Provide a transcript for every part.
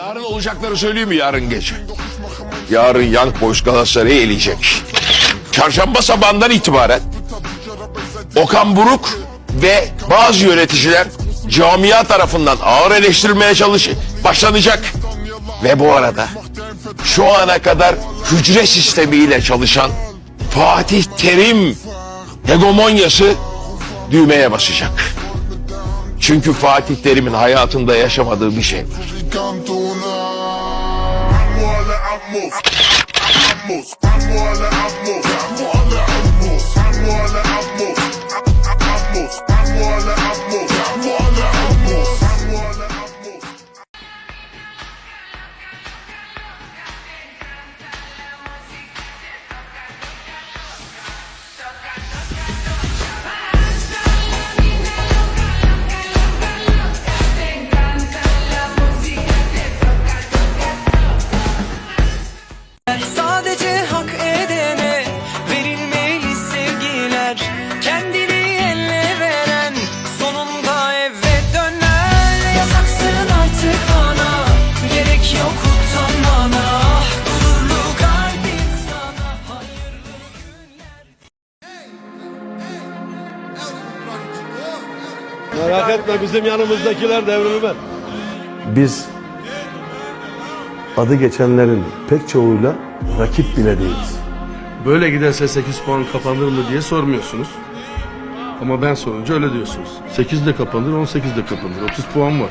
Yarın olacakları söyleyeyim mi yarın gece? Yarın Young Boys Galatasaray'ı eleyecek. Çarşamba sabahından itibaren Okan Buruk ve bazı yöneticiler camia tarafından ağır eleştirilmeye çalış başlanacak. Ve bu arada şu ana kadar hücre sistemiyle çalışan Fatih Terim hegemonyası düğmeye basacak. Çünkü Fatih Terim'in hayatında yaşamadığı bir şey var. Alle Atmos Atmos Vamos alle Atmos Vamos alle Atmos etme bizim yanımızdakiler devrimi Biz adı geçenlerin pek çoğuyla rakip bile değiliz. Böyle giderse 8 puan kapanır mı diye sormuyorsunuz. Ama ben sorunca öyle diyorsunuz. 8 de kapanır, 18 de kapanır. 30 puan var.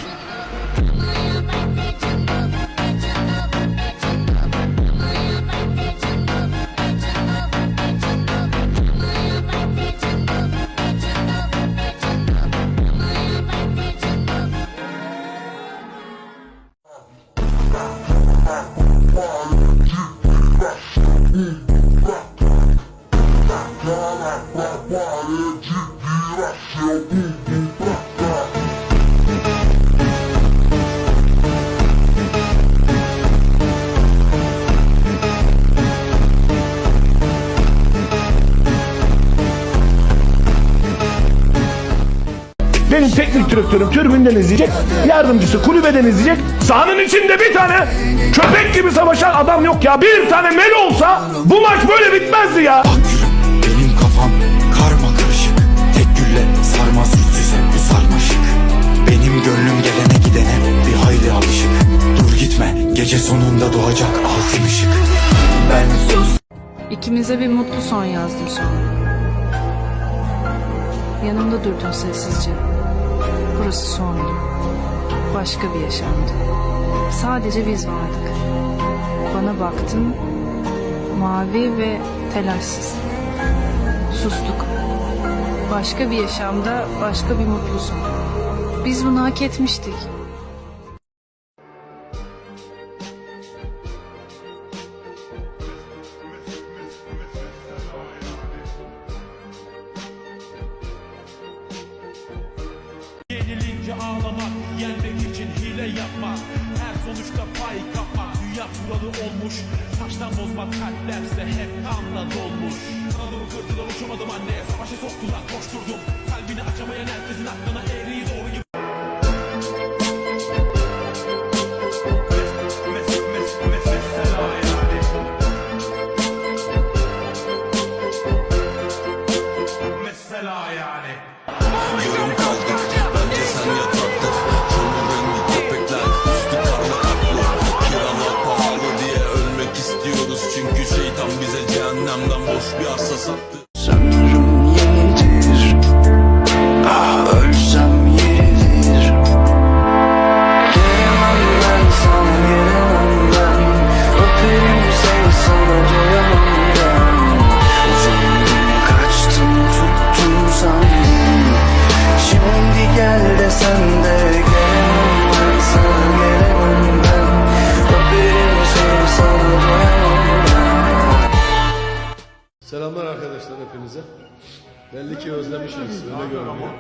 Benim teknik direktörüm tribünden izleyecek, yardımcısı kulübeden izleyecek. Sahanın içinde bir tane köpek gibi savaşan adam yok ya. Bir tane mel olsa bu maç böyle bitmezdi ya. Gece sonunda doğacak altın ışık Ben sus İkimize bir mutlu son yazdım sonra. Yanımda durdun sessizce. Burası sondu. Başka bir yaşamdı. Sadece biz vardık. Bana baktın, mavi ve telaşsız. Sustuk. Başka bir yaşamda başka bir mutlu son. Biz bunu hak etmiştik. Yenmek için hile yapmak. Her sonuçta pay kapmak, dünya kuralı olmuş. Taştan bozmak kalplerse hep kanla dolmuş. Kanadımı kırdılar uçamadım anne. Savaşa soktular koşturdum. Kalbini açamayan herkesin aklına eğriyi doğru gibi. Mes- mes- mes- mesela yani. Yarım kaldık bence sen yatakta boş bir Belli ki özlemişsiniz. Öyle görünüyor.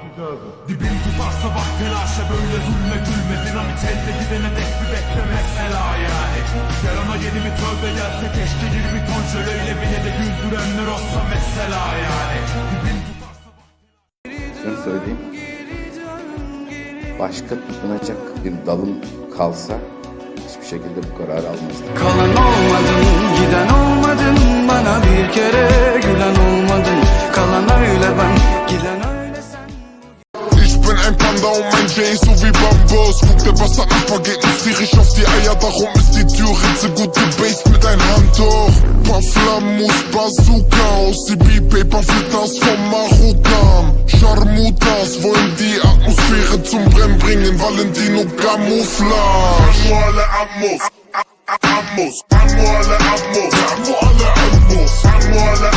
Dibim tutarsa bak telaşa böyle zulme gülme Dinamit elde gidene dek bir bekle mesela yani Yarana yeni bir tövbe gelse keşke 20 ton şöyle bile de güldürenler olsa mesela yani Dibim tutarsa Şunu söyleyeyim. Başka tutunacak bir dalım kalsa hiçbir hiçbir şekilde bu kararı almazdım. Kalan olmadın, giden olmadın Bana bir kere gülen olmadın und mein Jay so wie Bambus. Guck, der Bastard Nachbar geht uns tierisch auf die Eier. Darum ist die Türritze gut gebased mit ein Handtuch. Paar Flammus, Bazooka aus die B-Paper Filters vom Marokkan. Scharmutas wollen die Atmosphäre zum Brennen bringen. Valentino Camouflage. Manuale Atmos. Atmos. Manuale Atmos. Manuale Atmos. Manuale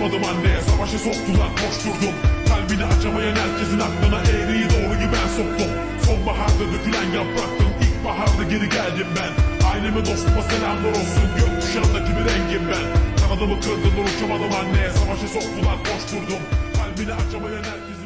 kırdılar uçamadım anneye Savaşa soktular koşturdum. Kalbini açamayan herkesin aklına eğriyi doğruyu ben soktum. Sonbaharda dökülen yapraktım İlkbaharda geri geldim ben. Aileme dostuma selamlar olsun. Gökkuşağındaki bir rengim ben. Kanadımı kırdılar uçamadım anneye Savaşa soktular koşturdum. Kalbini açamayan herkesin